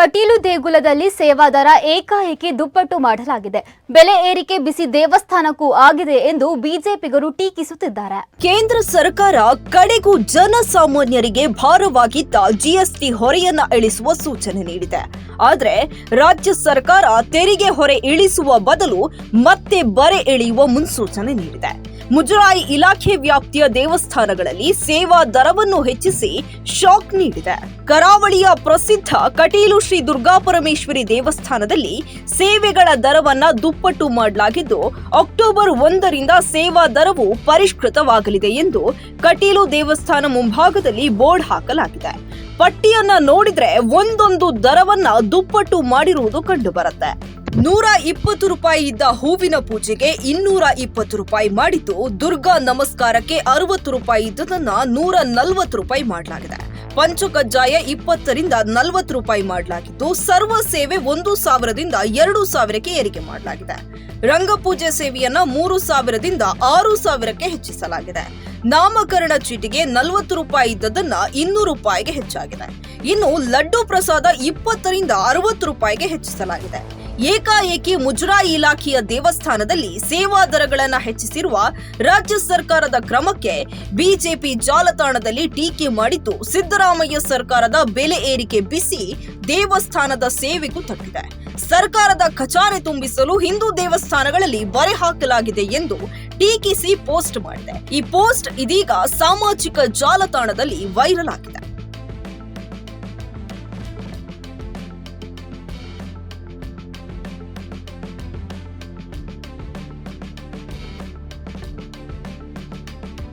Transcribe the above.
ಕಟೀಲು ದೇಗುಲದಲ್ಲಿ ಸೇವಾದರ ಏಕಾಏಕಿ ದುಪ್ಪಟ್ಟು ಮಾಡಲಾಗಿದೆ. ಬೆಲೆ ಏರಿಕೆ ಬಿಸಿ ದೇವಸ್ಥಾನಕ್ಕೂ ಆಗಿದೆ ಎಂದು ಬಿಜೆಪಿಗರು ಟೀಕಿಸುತ್ತಿದ್ದಾರೆ. ಕೇಂದ್ರ ಸರ್ಕಾರ ಕಡೆಗೂ ಜನಸಾಮಾನ್ಯರಿಗೆ ಭಾರವಾಗಿದ್ದ ಜಿಎಸ್ಟಿ ಹೊರೆಯನ್ನ ಇಳಿಸುವ ಸೂಚನೆ ನೀಡಿದೆ. ಆದರೆ ರಾಜ್ಯ ಸರ್ಕಾರ ತೆರಿಗೆ ಹೊರೆ ಇಳಿಸುವ ಬದಲು ಮತ್ತೆ ಬರೆ ಇಳಿಯುವ ಮುನ್ಸೂಚನೆ ನೀಡಿದೆ. ಮುಜರಾಯಿ ಇಲಾಖೆ ವ್ಯಾಪ್ತಿಯ ದೇವಸ್ಥಾನಗಳಲ್ಲಿ ಸೇವಾ ದರವನ್ನು ಹೆಚ್ಚಿಸಿ ಶಾಕ್ ನೀಡಿದೆ. ಕರಾವಳಿಯ ಪ್ರಸಿದ್ಧ ಕಟೀಲು ಶ್ರೀ ದುರ್ಗಾಪರಮೇಶ್ವರಿ ದೇವಸ್ಥಾನದಲ್ಲಿ ಸೇವೆಗಳ ದರವನ್ನ ದುಪ್ಪಟ್ಟು ಮಾಡಲಾಗಿದ್ದು, ಅಕ್ಟೋಬರ್ ಒಂದರಿಂದ ಸೇವಾ ದರವು ಪರಿಷ್ಕೃತವಾಗಲಿದೆ ಎಂದು ಕಟೀಲು ದೇವಸ್ಥಾನ ಮುಂಭಾಗದಲ್ಲಿ ಬೋರ್ಡ್ ಹಾಕಲಾಗಿದೆ. ಪಟ್ಟಿಯನ್ನ ನೋಡಿದ್ರೆ ಒಂದೊಂದು ದರವನ್ನ ದುಪ್ಪಟ್ಟು ಮಾಡಿರುವುದು ಕಂಡು ಬರುತ್ತೆ ನೂರ ಇಪ್ಪತ್ತು ರೂಪಾಯಿ ಇದ್ದ ಹೂವಿನ ಪೂಜೆಗೆ ಇನ್ನೂರ ಇಪ್ಪತ್ತು ರೂಪಾಯಿ ಮಾಡಿದ್ದು ದುರ್ಗಾ ನಮಸ್ಕಾರಕ್ಕೆ ಅರವತ್ತು ರೂಪಾಯಿ ಇದ್ದದನ್ನ ನೂರ ನಲವತ್ತು ರೂಪಾಯಿ ಮಾಡಲಾಗಿದೆ. ಪಂಚಕಜ್ಜಾಯ ಇಪ್ಪತ್ತರಿಂದ ನಲವತ್ತು ರೂಪಾಯಿ ಮಾಡಲಾಗಿದ್ದು ಸರ್ವ ಸೇವೆ ಒಂದು ಸಾವಿರದಿಂದ ಎರಡು ಸಾವಿರಕ್ಕೆ ಏರಿಕೆ ಮಾಡಲಾಗಿದೆ. ರಂಗಪೂಜೆ ಸೇವೆಯನ್ನ ಮೂರು ಸಾವಿರದಿಂದ ಆರು ಸಾವಿರಕ್ಕೆ ಹೆಚ್ಚಿಸಲಾಗಿದೆ. ನಾಮಕರಣ ಚೀಟಿಗೆ ನಲವತ್ತು ರೂಪಾಯಿ ಇದ್ದದನ್ನ ಇನ್ನೂರು ರೂಪಾಯಿಗೆ ಹೆಚ್ಚಾಗಿದೆ. ಇನ್ನು ಲಡ್ಡು ಪ್ರಸಾದ ಇಪ್ಪತ್ತರಿಂದ ಅರವತ್ತು ರೂಪಾಯಿಗೆ ಹೆಚ್ಚಿಸಲಾಗಿದೆ. ಏಕಾಏಕಿ ಮುಜರಾಯಿ ಇಲಾಖೆಯ ದೇವಸ್ಥಾನದಲ್ಲಿ ಸೇವಾ ದರಗಳನ್ನು ಹೆಚ್ಚಿಸಿರುವ ರಾಜ್ಯ ಸರ್ಕಾರದ ಕ್ರಮಕ್ಕೆ ಬಿಜೆಪಿ ಜಾಲತಾಣದಲ್ಲಿ ಟೀಕೆ ಮಾಡಿದ್ದು, ಸಿದ್ದರಾಮಯ್ಯ ಸರ್ಕಾರದ ಬೆಲೆ ಏರಿಕೆ ಬಿಸಿ ದೇವಸ್ಥಾನದ ಸೇವೆಗೂ ತಟ್ಟಿದೆ. ಸರ್ಕಾರದ ಖಜಾನೆ ತುಂಬಿಸಲು ಹಿಂದೂ ದೇವಸ್ಥಾನಗಳಲ್ಲಿ ಬರೆ ಹಾಕಲಾಗಿದೆ ಎಂದು ಟೀಕಿಸಿ ಪೋಸ್ಟ್ ಮಾಡಿದೆ. ಈ ಪೋಸ್ಟ್ ಇದೀಗ ಸಾಮಾಜಿಕ ಜಾಲತಾಣದಲ್ಲಿ ವೈರಲ್ ಆಗಿದೆ.